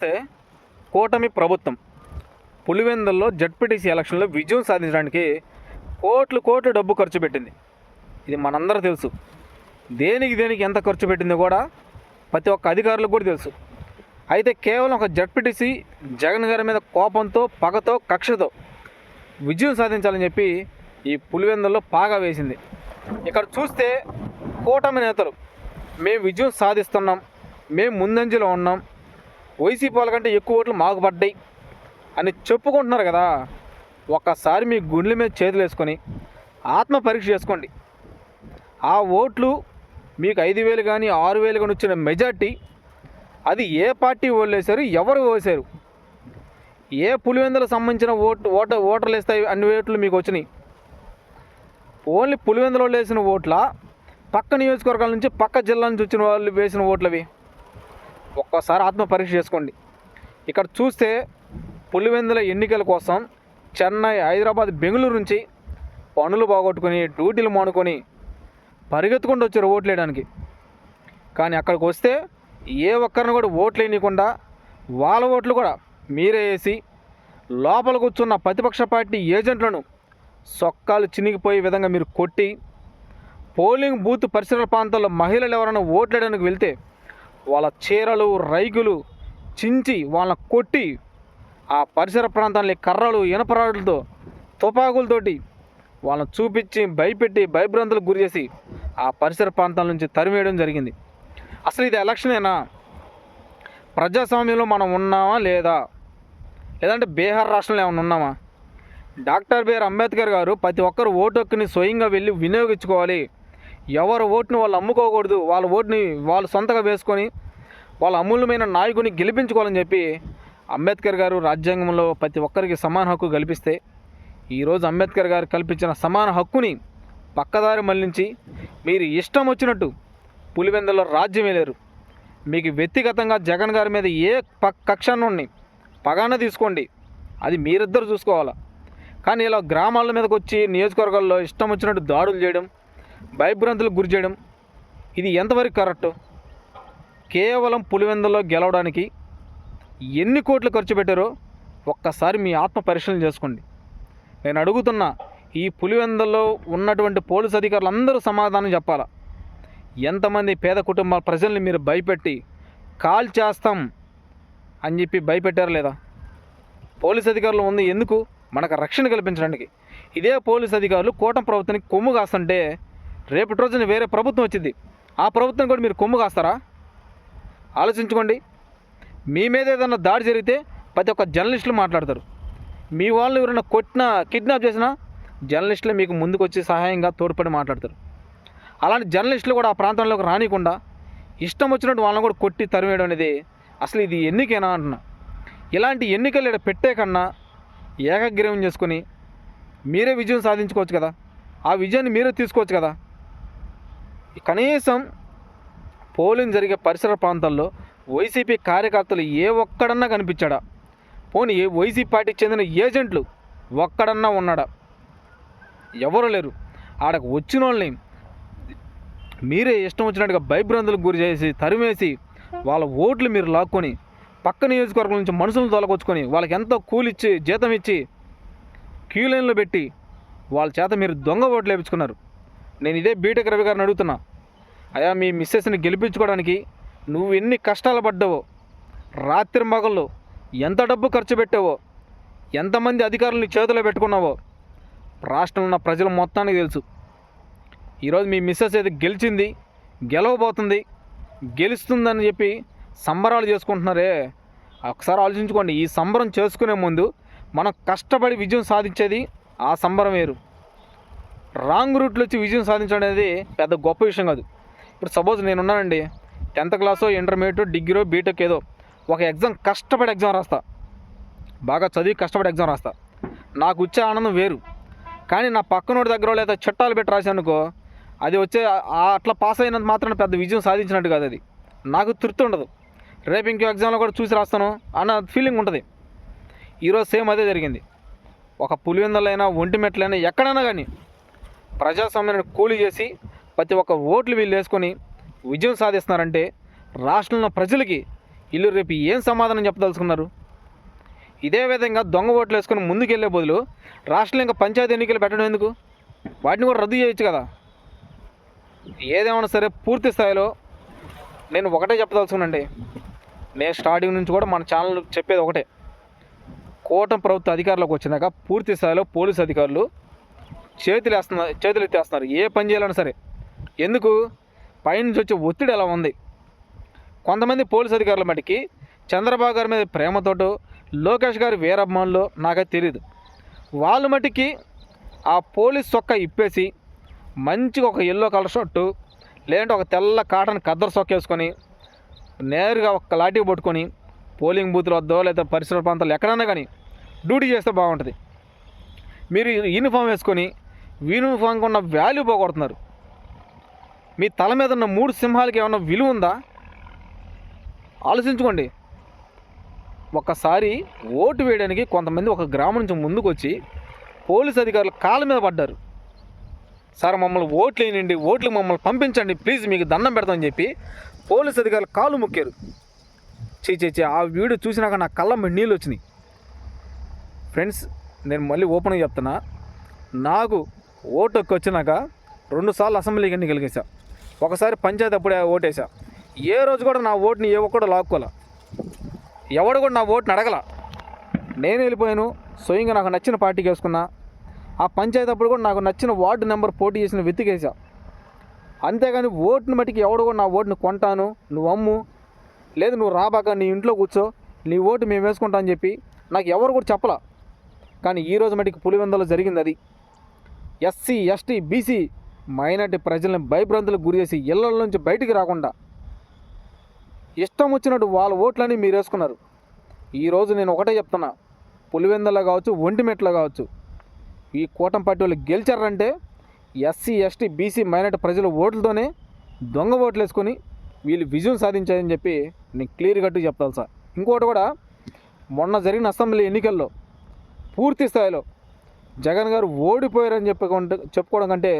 చూస్తే కూటమి ప్రభుత్వం పులివెందుల్లో జడ్పీటీసీ ఎలక్షన్లో విజయం సాధించడానికి కోట్లు కోట్లు డబ్బు ఖర్చు పెట్టింది. ఇది మనందరూ తెలుసు. దేనికి దేనికి ఎంత ఖర్చు పెట్టిందో కూడా ప్రతి ఒక్క అధికారులకు కూడా తెలుసు. అయితే కేవలం ఒక జడ్పీటీసీ జగన్ గారి మీద కోపంతో పగతో కక్షతో విజయం సాధించాలని చెప్పి ఈ పులివెందుల్లో పాగా వేసింది. ఇక్కడ చూస్తే కూటమి నేతలు మేము విజయం సాధిస్తున్నాం మేము ముందంజలో ఉన్నాం వైసీపీ వాళ్ళకంటే ఎక్కువ ఓట్లు మాకు పడ్డాయి అని చెప్పుకుంటున్నారు కదా ఒక్కసారి మీ గుండెల మీద చేతులు వేసుకొని ఆత్మ పరీక్ష చేసుకోండి. ఆ ఓట్లు మీకు ఐదు వేలు కానీ ఆరు వేలు కానీ వచ్చిన మెజార్టీ అది ఏ పార్టీ ఓట్లు వేశారు ఎవరు వేశారు? ఏ పులివెందులకు సంబంధించిన ఓటు ఓట ఓటర్లు వేస్తాయి అన్ని ఓట్లు మీకు వచ్చినాయి? ఓన్లీ పులివెందులో వేసిన ఓట్ల? పక్క నియోజకవర్గాల నుంచి పక్క జిల్లా నుంచి వచ్చిన వాళ్ళు వేసిన ఓట్లవి? ఒక్కసారి ఆత్మ పరీక్ష చేసుకోండి. ఇక్కడ చూస్తే పులివెందుల ఎన్నికల కోసం చెన్నై హైదరాబాద్ బెంగళూరు నుంచి పనులు పోగొట్టుకొని డ్యూటీలు మానుకొని పరిగెత్తుకుంటూ వచ్చారు ఓట్లు వేయడానికి కానీ అక్కడికి వస్తే ఏ ఒక్కరిని కూడా ఓట్లు వేయకుండా వాళ్ళ ఓట్లు కూడా మీరే వేసి లోపల కూర్చున్న ప్రతిపక్ష పార్టీ ఏజెంట్లను సొక్కాలు చినిగిపోయే విధంగా మీరు కొట్టి పోలింగ్ బూత్ పరిసర ప్రాంతాల్లో మహిళలు ఎవరైనా ఓట్లేయడానికి వెళ్తే వాళ్ళ చీరలు రైకులు చించి వాళ్ళని కొట్టి ఆ పరిసర ప్రాంతాన్ని కర్రలు ఇనపరాడులతో తుపాకులతోటి వాళ్ళని చూపించి భయపెట్టి భయభ్రాంతులకు గురి చేసి ఆ పరిసర ప్రాంతాల నుంచి తరిమేయడం జరిగింది. అసలు ఇది ఎలక్షనేనా ప్రజాస్వామ్యంలో మనం ఉన్నామా లేదా? లేదంటే బీహార్ రాష్ట్రంలో ఏమైనా ఉన్నామా? డాక్టర్ బిఆర్ అంబేద్కర్ గారు ప్రతి ఒక్కరు ఓటు హక్కుని స్వయంగా వెళ్ళి వినియోగించుకోవాలి. ఎవరు ఓటుని వాళ్ళు అమ్ముకోకూడదు వాళ్ళ ఓటుని వాళ్ళు సొంతగా వేసుకొని వాళ్ళ అమూల్యమైన నాయకుని గెలిపించుకోవాలని చెప్పి అంబేద్కర్ గారు రాజ్యాంగంలో ప్రతి ఒక్కరికి సమాన హక్కు కల్పిస్తే ఈరోజు అంబేద్కర్ గారు కల్పించిన సమాన హక్కుని పక్కదారి మళ్ళించి మీరు ఇష్టం వచ్చినట్టు పులివెందులో రాజ్యం వేలేరు మీకు వ్యక్తిగతంగా జగన్ గారి మీద ఏ ప కక్షాన్ని పగాన తీసుకోండి అది మీరిద్దరు చూసుకోవాలా. కానీ ఇలా గ్రామాల మీదకి వచ్చి నియోజకవర్గాల్లో ఇష్టం వచ్చినట్టు దాడులు చేయడం భయభ్రాంతులకు గురి చేయడం ఇది ఎంతవరకు కరెక్ట్? కేవలం పులివెందులో గెలవడానికి ఎన్ని కోట్లు ఖర్చు పెట్టారో ఒక్కసారి మీ ఆత్మ పరిశీలన చేసుకోండి. నేను అడుగుతున్నా ఈ పులివెందుల్లో ఉన్నటువంటి పోలీసు అధికారులు అందరూ సమాధానం చెప్పాలా? ఎంతమంది పేద కుటుంబాల ప్రజల్ని మీరు భయపెట్టి కాల్ చేస్తాం అని చెప్పి భయపెట్టారు లేదా? పోలీస్ అధికారులు ఉంది ఎందుకు? మనకు రక్షణ కల్పించడానికి. ఇదే పోలీస్ అధికారులు కూటమి ప్రభుత్వానికి కొమ్ము కాస్తుంటే రేపటి రోజున వేరే ప్రభుత్వం వచ్చింది. ఆ ప్రభుత్వం కూడా మీరు కొమ్ము కాస్తారా? ఆలోచించుకోండి. మీ మీద ఏదైనా దాడి జరిగితే ప్రతి ఒక్క జర్నలిస్టులు మాట్లాడతారు. మీ వాళ్ళు ఎవరైనా కొట్టినా కిడ్నాప్ చేసినా జర్నలిస్టులు మీకు ముందుకు వచ్చి సహాయంగా తోడ్పడి మాట్లాడతారు. అలాంటి జర్నలిస్టులు కూడా ఆ ప్రాంతంలోకి రానికుండా ఇష్టం వచ్చినట్టు వాళ్ళని కూడా కొట్టి తరిమేయడం అనేది అసలు ఇది ఎన్నికేనా అంటున్నా. ఇలాంటి ఎన్నికలు ఇక్కడ పెట్టే కన్నా ఏకగ్రీవం చేసుకుని మీరే విజయం సాధించుకోవచ్చు కదా. ఆ విజయాన్ని మీరే తీసుకోవచ్చు కదా. కనీసం పోలింగ్ జరిగే పరిసర ప్రాంతాల్లో వైసీపీ కార్యకర్తలు ఏ ఒక్కడన్నా కనిపించాడా? పోనీ ఏ వైసీపీ పార్టీకి చెందిన ఏజెంట్లు ఒక్కడన్నా ఉన్నాడా? ఎవరు లేరు. ఆడకు వచ్చిన వాళ్ళని మీరే ఇష్టం వచ్చినట్టుగా భయభ్రాంతులకు గురి చేసి తరిమేసి వాళ్ళ ఓట్లు మీరు లాక్కొని పక్క నియోజకవర్గం నుంచి మనుషులను తొలగొచ్చుకొని వాళ్ళకి ఎంతో కూలిచ్చి జీతం ఇచ్చి క్యూ లైన్లో పెట్టి వాళ్ళ చేత మీరు దొంగ ఓట్లు వేయించుకున్నారు నేను ఇదే బీటెక్ రవి గారిని అడుగుతున్నా. అయా మీ మిస్సెస్ని గెలిపించుకోవడానికి నువ్వు ఎన్ని కష్టాలు పడ్డావో రాత్రి మగళ్ళు ఎంత డబ్బు ఖర్చు పెట్టావో ఎంతమంది అధికారులు నీ చేతిలో పెట్టుకున్నావో రాష్ట్రంలో ఉన్న ప్రజలు మొత్తానికి తెలుసు. ఈరోజు మీ మిస్సెస్ ఏది గెలిచింది గెలవబోతుంది గెలుస్తుందని చెప్పి సంబరాలు చేసుకుంటున్నారే. ఒకసారి ఆలోచించుకోండి ఈ సంబరం చేసుకునే ముందు మనం కష్టపడి విజయం సాధించేది ఆ సంబరం వేరు. రాంగ్ రూట్లో వచ్చి విజయం సాధించడం అనేది పెద్ద గొప్ప విషయం కాదు. ఇప్పుడు సపోజ్ నేను ఉన్నానండి టెన్త్ క్లాసో ఇంటర్మీడియట్ డిగ్రీ బీటెక్ ఏదో ఒక ఎగ్జామ్ కష్టపడి ఎగ్జామ్ రాస్తా. బాగా చదివి కష్టపడి ఎగ్జామ్ రాస్తా. నాకు వచ్చే ఆనందం వేరు. కానీ నా పక్కనోడి దగ్గర లేదా చట్టాలు పెట్టి రాశానుకో అది వచ్చే అట్లా పాస్ అయినంత మాత్రం పెద్ద విజయం సాధించినట్టు కాదు అది. నాకు తృప్తి ఉండదు. రేపు ఇంకో ఎగ్జామ్లో కూడా చూసి రాస్తాను అన్న ఫీలింగ్ ఉంటుంది. ఈరోజు సేమ్ అదే జరిగింది. ఒక పులివెందలైనా ఒంటిమెట్లైనా ఎక్కడైనా కానీ ప్రజాస్వామ్యాన్ని కూలి చేసి ప్రతి ఒక్క ఓట్లు వీళ్ళు వేసుకొని విజయం సాధిస్తున్నారంటే రాష్ట్రంలో ప్రజలకి ఇల్లు రేపు ఏం సమాధానం చెప్పదలుచుకున్నారు? ఇదే విధంగా దొంగ ఓట్లు వేసుకొని ముందుకెళ్ళే బదులు రాష్ట్రంలో ఇంకా పంచాయతీ ఎన్నికలు పెట్టడం ఎందుకు? వాటిని కూడా రద్దు చేయొచ్చు కదా? ఏదేమైనా సరే పూర్తి స్థాయిలో నేను ఒకటే చెప్పదలుచుకున్నాండి నేను స్టార్టింగ్ నుంచి కూడా మన ఛానల్ చెప్పేది ఒకటే. కూటమి ప్రభుత్వ అధికారులకు వచ్చినాక పూర్తి స్థాయిలో పోలీస్ అధికారులు చేతులు వేస్తున్నారు చేతులు ఎత్తేస్తున్నారు ఏ పని చేయాలన్నా సరే. ఎందుకు? పైనుంచి వచ్చే ఒత్తిడి ఎలా ఉంది. కొంతమంది పోలీస్ అధికారుల మటుకి చంద్రబాబు గారి మీద ప్రేమతోటో లోకేష్ గారి వీరభిమానులు నాకైతే తెలియదు వాళ్ళ మటుకి ఆ పోలీస్ చొక్కా ఇప్పేసి మంచిగా ఒక ఎల్లో కలర్ షర్టు లేదంటే ఒక తెల్ల కాటన్ కద్దరు సొక్క వేసుకొని నేరుగా ఒక లాఠీ పట్టుకొని పోలింగ్ బూత్ల వద్దో లేదా పరిసర ప్రాంతాల్లో ఎక్కడన్నా కానీ డ్యూటీ చేస్తే బాగుంటుంది. మీరు యూనిఫామ్ వేసుకొని యూనిఫామ్కి ఉన్న వాల్యూ పోగొడుతున్నారు. మీ తల మీద ఉన్న మూడు సింహాలకి ఏమన్నా విలువ ఉందా? ఆలోచించుకోండి. ఒకసారి ఓటు వేయడానికి కొంతమంది ఒక గ్రామం నుంచి ముందుకు వచ్చి పోలీస్ అధికారులు కాళ్ళ మీద పడ్డారు. సార్ మమ్మల్ని ఓట్లు వేయండి ఓట్లు మమ్మల్ని పంపించండి ప్లీజ్ మీకు దండం పెడతామని చెప్పి పోలీస్ అధికారులు కాలు ముక్కారు. చీ చీ చీ, ఆ వీడియో చూసినాక నా కళ్ళ మీద నీళ్ళు వచ్చినాయి. ఫ్రెండ్స్ నేను మళ్ళీ ఓపెన్గా చెప్తున్నా. నాకు ఓటుకు వచ్చినాక రెండుసార్లు అసెంబ్లీకి ఎన్నికలు గెలిచా ఒకసారి పంచాయతీ అప్పుడే ఓటేసా ఏ రోజు కూడా నా ఓటుని ఏ ఒక్కడు లాక్కోలే. ఎవడు కూడా నా ఓటుని అడగల. నేను వెళ్ళిపోయాను స్వయంగా నాకు నచ్చిన పార్టీకి వేసుకున్నా ఆ పంచాయతీ అప్పుడు కూడా నాకు నచ్చిన వార్డు నెంబర్ పోటీ చేసిన వెతికేసా అంతేగాని ఓటుని మట్టికి ఎవడు కూడా నా ఓటుని కొంటాను నువ్వు అమ్ము. లేదు నువ్వు రాబాక నీ ఇంట్లో కూర్చో. నీ ఓటు మేము వేసుకుంటా అని చెప్పి నాకు ఎవరు కూడా చెప్పలా. కానీ ఈ రోజు మటుకు పులివెందలో జరిగింది అది. ఎస్సీ ఎస్టీ బీసీ మైనార్టీ ప్రజల్ని భయభ్రాంతులకు గురి చేసి ఇళ్ళ నుంచి బయటికి రాకుండా ఇష్టం వచ్చినట్టు వాళ్ళ ఓట్లని మీరు వేసుకున్నారు. ఈరోజు నేను ఒకటే చెప్తున్నా. పులివెందలో కావచ్చు ఒంటిమెట్లో కావచ్చు ఈ కూటమి పార్టీ వాళ్ళు గెలిచారంటే ఎస్సీ ఎస్టీ బీసీ మైనార్టీ ప్రజల ఓట్లతోనే దొంగ ఓట్లు వేసుకొని వీళ్ళు విజయం సాధించారని చెప్పి నేను క్లియర్ కట్టు చెప్తాను సార్. ఇంకోటి కూడా మొన్న జరిగిన అసెంబ్లీ ఎన్నికల్లో పూర్తి స్థాయిలో జగన్ గారు ఓడిపోయారని చెప్పుకుంటే చెప్పుకోవడం కంటే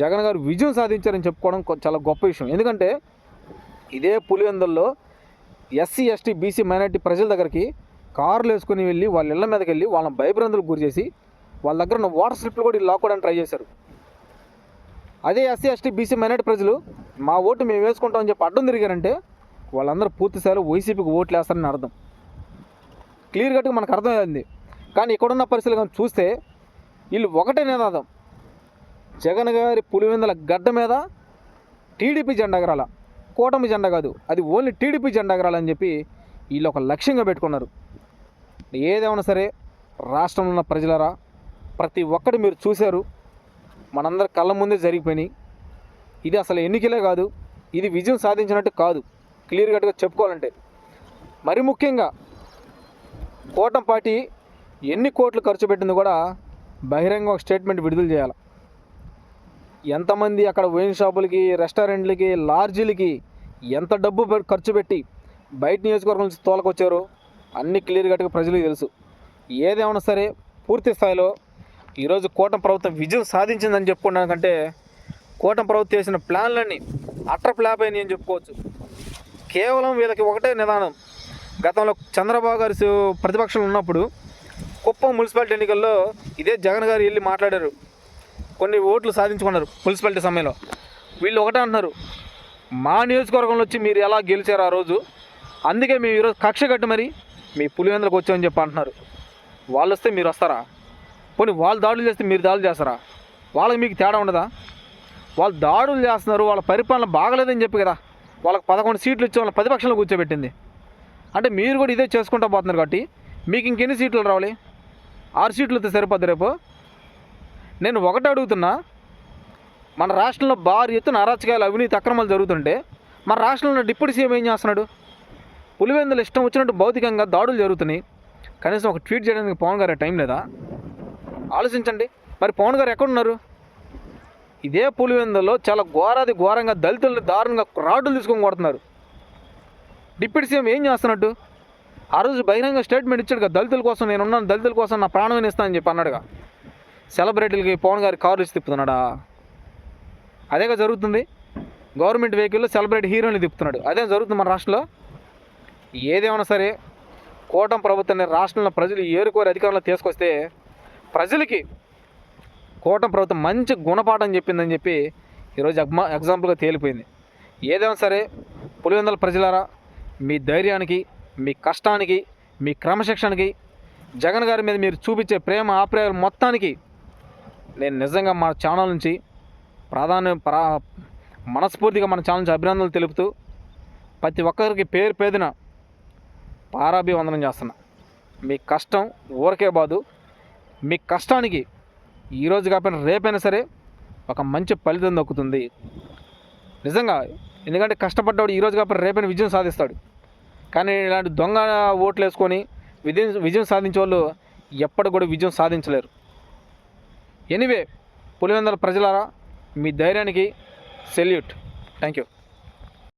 జగన్ గారు విజయం సాధించారని చెప్పుకోవడం చాలా గొప్ప విషయం. ఎందుకంటే ఇదే పులివెందుల్లో ఎస్సీ ఎస్టీ బీసీ మైనార్టీ ప్రజల దగ్గరికి కార్లు వేసుకుని వెళ్ళి వాళ్ళ ఇళ్ళ మీదకి వెళ్ళి వాళ్ళని భయభ్రాంతులకు గురి చేసి వాళ్ళ దగ్గర ఉన్న వాటర్ స్లిప్లు కూడా లాక్కోవడానికి ట్రై చేశారు. అదే ఎస్సీ ఎస్టీ బీసీ మైనార్టీ ప్రజలు మా ఓటు మేము వేసుకుంటామని చెప్పి అడ్డం తిరిగారంటే వాళ్ళందరూ పూర్తి వైసీపీకి ఓట్లు వేస్తారని అర్థం. క్లియర్ కట్గా మనకు అర్థమైంది. కానీ ఇక్కడున్న పరిస్థితులు కానీ చూస్తే వీళ్ళు ఒకటే నినాదం. జగన్ గారి పులివెందల గడ్డ మీద టీడీపీ జెండా ఎగరాల. కూటమి జెండా కాదు అది ఓన్లీ టీడీపీ జెండా ఎగరాలని చెప్పి వీళ్ళు ఒక లక్ష్యంగా పెట్టుకున్నారు. ఏదేమైనా సరే రాష్ట్రంలో ఉన్న ప్రజలరా ప్రతి ఒక్కటి మీరు చూశారు. మనందరి కళ్ళ ముందే జరిగిపోయినాయి. ఇది అసలు ఎన్నికలే కాదు ఇది విజయం సాధించినట్టు కాదు. క్లియర్ కట్గా చెప్పుకోవాలంటే. మరి ముఖ్యంగా కూటం పార్టీ ఎన్ని కోట్లు ఖర్చు పెట్టింది కూడా బహిరంగ ఒక స్టేట్మెంట్ విడుదల చేయాలి. ఎంతమంది అక్కడ వైన్ షాపులకి రెస్టారెంట్లకి లాడ్జీలకి ఎంత డబ్బు ఖర్చు పెట్టి బయట నియోజకవర్గం నుంచి తోలకొచ్చారో అన్ని క్లియర్ కట్గా ప్రజలకు తెలుసు. ఏదేమైనా సరే పూర్తి స్థాయిలో ఈరోజు కూటమి ప్రభుత్వం విజయం సాధించిందని చెప్పుకున్నాను కంటే కూటమి ప్రభుత్వం చేసిన ప్లాన్లన్నీ అట్టర్ ఫ్లాప్ అయినాయి అని చెప్పుకోవచ్చు. కేవలం వీళ్ళకి ఒకటే నిదానం. గతంలో చంద్రబాబు గారు ప్రతిపక్షంలో ఉన్నప్పుడు కుప్పం మున్సిపాలిటీ ఎన్నికల్లో ఇదే జగన్ గారు వెళ్ళి మాట్లాడారు. కొన్ని ఓట్లు సాధించుకున్నారు మున్సిపాలిటీ సమయంలో వీళ్ళు ఒకటే అంటున్నారు మా నియోజకవర్గంలో వచ్చి మీరు ఎలా గెలిచారు ఆ రోజు? అందుకే మేము ఈరోజు కక్ష కట్టి మరి మీ పులివెందులకు వచ్చామని చెప్పి అంటున్నారు. వాళ్ళు వస్తే మీరు వస్తారా? పోనీ వాళ్ళు దాడులు చేస్తే మీరు దాడులు చేస్తారా? వాళ్ళకి మీకు తేడా ఉండదా? వాళ్ళు దాడులు చేస్తున్నారు వాళ్ళ పరిపాలన బాగలేదని చెప్పి కదా వాళ్ళకి పదకొండు సీట్లు ఇచ్చి వాళ్ళ ప్రతిపక్షంలో కూర్చోబెట్టింది. అంటే మీరు కూడా ఇదే చేసుకుంటా పోతున్నారు కాబట్టి మీకు ఇంకెన్ని సీట్లు రావాలి? ఆరు సీట్లతో సరిపోద్ది రేపు. నేను ఒకటి అడుగుతున్నా మన రాష్ట్రంలో భారీ ఎత్తున అరాచకాలు అవినీతి అక్రమాలు జరుగుతుంటే మన రాష్ట్రంలో డిప్యూటీ సీఎం ఏం చేస్తున్నాడు? పులివెందులు ఇష్టం వచ్చినట్టు భౌతికంగా దాడులు జరుగుతున్నాయి. కనీసం ఒక ట్వీట్ చేయడానికి పవన్ గారు టైం లేదా? ఆలోచించండి. మరి పవన్ గారు ఎక్కడున్నారు? ఇదే పులివెందులో చాలా ఘోరాది ఘోరంగా దళితులను దారుణంగా రాడ్డులు తీసుకొని కొడుతున్నారు. డిప్యూటీ సీఎం ఏం చేస్తున్నట్టు? ఆ రోజు బహిరంగ స్టేట్మెంట్ ఇచ్చాడు కదా దళితుల కోసం నేను ఉన్నాను దళితుల కోసం నా ప్రాణం ఇస్తానని చెప్పి అన్నాడుగా. సెలబ్రిటీలకి పవన్ గారి కార్లు ఇచ్చి తిప్పుతున్నాడా? అదేగా జరుగుతుంది. గవర్నమెంట్ వెహికల్లో సెలబ్రిటీ హీరోని తిప్పుతున్నాడు. అదే జరుగుతుంది మన రాష్ట్రంలో. ఏదేమైనా సరే కూటమి ప్రభుత్వాన్ని రాష్ట్రంలో ప్రజలు ఏరుకోరి అధికారంలో తీసుకొస్తే ప్రజలకి కూటమి ప్రభుత్వం మంచి గుణపాఠం చెప్పిందని చెప్పి ఈరోజు ఎగ్మా ఎగ్జాంపుల్గా తేలిపోయింది. ఏదైనా సరే పులివెందల ప్రజలారా మీ ధైర్యానికి మీ కష్టానికి మీ క్రమశిక్షణకి జగన్ గారి మీద మీరు చూపించే ప్రేమ ఆప్యాయాలు మొత్తానికి నేను నిజంగా మా ఛానల్ నుంచి ప్రాధాన్యం ప్రా మనస్ఫూర్తిగా మన ఛానల్ నుంచి అభినందనలు తెలుపుతూ ప్రతి ఒక్కరికి పేరు పేదిన పారాభివందనం చేస్తున్నా. మీ కష్టం ఊరకే బాదు. మీ కష్టానికి ఈరోజు కాకపోయినా రేపైనా సరే ఒక మంచి ఫలితం దక్కుతుంది. నిజంగా ఎందుకంటే కష్టపడ్డాడు ఈరోజు కాకపోతే రేపైనా విజయం సాధిస్తాడు. కానీ ఇలాంటి దొంగ ఓట్లు వేసుకొని విజయం విజయం సాధించే వాళ్ళు ఎప్పటి కూడా విజయం సాధించలేరు. ఎనీవే పులివెందల ప్రజలారా మీ ధైర్యానికి సెల్యూట్. Thank you